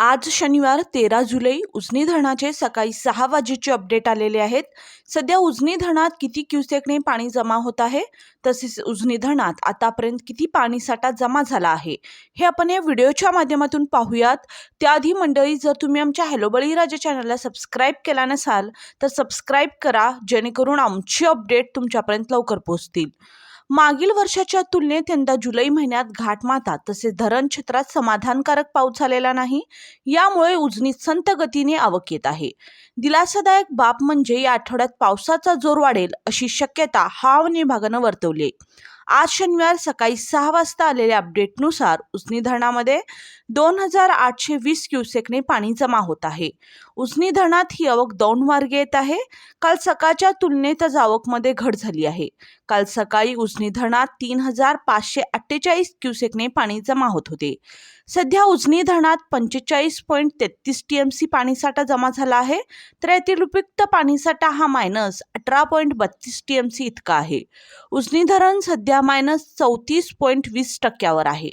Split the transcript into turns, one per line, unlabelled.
आज शनिवार तेरा जुलै उजनी धरणाचे सकाळी सहा वाजेचे अपडेट आलेले आहेत. सध्या उजनी धरणात किती क्युसेकने पाणी जमा होत आहे? तसेच उजनी धरणात आतापर्यंत किती पाणीसाठा जमा झाला आहे? हे आपण या व्हिडिओच्या माध्यमातून पाहूयात. त्याआधी मंडळी जर तुम्ही आमच्या हॅलो बळीराजा चॅनलला सबस्क्राईब केला नसाल तर सबस्क्राईब करा जेणेकरून आमची अपडेट तुमच्यापर्यंत लवकर पोहोचतील. मागील वर्षाच्या तुलनेत यंदा जुलै महिन्यात घाटमाता तसेच धरण क्षेत्रात समाधानकारक पाऊस झालेला नाही यामुळे उजनीत संत गतीने आवक येत आहे. दिलासादायक बाब म्हणजे या आठवड्यात पावसाचा जोर वाढेल अशी शक्यता हवामान विभागानं वर्तवली आहे. आज शनिवार सकाळी सहा वाजता आलेल्या अपडेटनुसार उजनी धरणामध्ये दोन हजार आठशे वीस क्युसेकने पाणी जमा होत आहे. उजनी धरणात ही आवक दोन मार्गे येत आहे. काल सकाळच्या तुलनेतच आवकमध्ये घट झाली आहे. काल सकाळी उजनी धरणात तीन हजार पाचशे अठ्ठेचाळीस क्युसेकने पाणी जमा होत होते. सध्या उजनी धरणात पंचेचाळीस पॉईंट तेहतीस टी एम सी पाणीसाठा जमा झाला आहे. तर यातील उपयुक्त पाणीसाठा हा मायनस अठरा पॉईंट बत्तीस टी एम सी इतका आहे. उजनी धरण सध्या मायनस चौतीस पॉईंट वीस टक्क्यावर आहे.